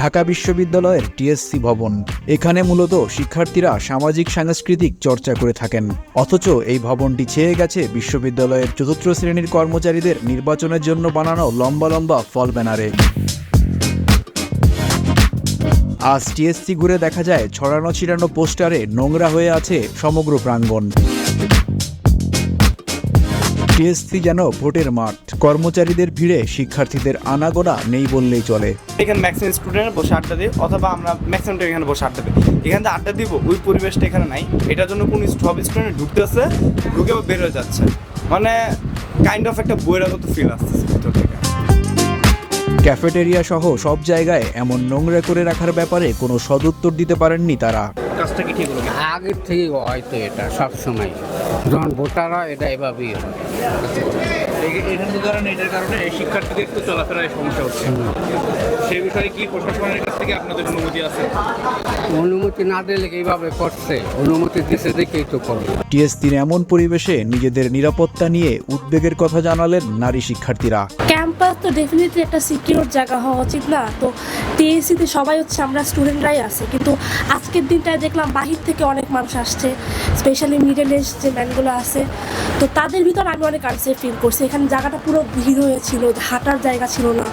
ঢাকা বিশ্ববিদ্যালয়ের টিএসসি ভবন। এখানে মূলত শিক্ষার্থীরা সামাজিক সাংস্কৃতিক চর্চা করে থাকেন। অথচ এই ভবনটি ছেয়ে গেছে বিশ্ববিদ্যালয়ের চতুর্থ শ্রেণির কর্মচারীদের নির্বাচনের জন্য বানানো লম্বা লম্বা ফল ব্যানারে। আজ টিএসসি ঘুরে দেখা যায় ছড়ানো ছিড়ানো পোস্টারে নোংরা হয়ে আছে সমগ্র প্রাঙ্গণ। টিএসসি যেন ভোটের মাঠ। কর্মচারীদের ভিড়ে শিক্ষার্থীদের আনাগোনা নেই বললেই চলে। এখানে ম্যাক্সিমাম স্টুডেন্ট বসে আড্ডা দিই অথবা আমরা ম্যাক্সিমাম টাইম এখানে বসে আড্ডা দিই। এখানে তো আড্ডা দিব ওই পরিবেশটা এখানে নাই। এটার জন্য কোন সব স্টুডেন্ট ঢুকতেছে ঢুকে বের হয়ে যাচ্ছে। মানে কাইন্ড অফ একটা বইরাগত ফিল আসতেছে ভিতর থেকে। ক্যাফেটেরিয়া সহ সব জায়গায় এমন নোংরা করে রাখার ব্যাপারে কোনো সদুত্তর দিতে পারেননি তারা। কাজটা কি ঠিক হলো আগের থেকে হয়তো এটা সব সময়। যখন ভোটার হয় এটা এভাবেই হয়। এখানে ধরেন এটার কারণে এই শিক্ষার্থীদের একটু চলাফেরায় সমস্যা হচ্ছে। সেই বিষয়ে কি প্রশাসনের কাছ থেকে আপনাদের অনুমতি আছে? অনুমতি না দিলে এইভাবে করছে? অনুমতি দিছে দেখেই তো করবে। টিএসসির এমন পরিবেশে নিজেদের নিরাপত্তা নিয়ে উদ্বেগের কথা জানালেন নারী শিক্ষার্থীরা। তো ডেফিনেটলি একটা সিকিউর জায়গা হওয়া উচিত না। তো টিএসসিতে সবাই হচ্ছে আমরা স্টুডেন্টরাই আছে। কিন্তু আজকের দিনটায় দেখলাম বাহির থেকে অনেক মানুষ আসছে স্পেশালি মিডল এজ যে ম্যানগুলো আছে। তো তাদের ভিতর আমি অনেক আনসেফ ফিল করছি। এখানে জায়গাটা পুরো ভিড় হয়েছিল, হাঁটার জায়গা ছিল না।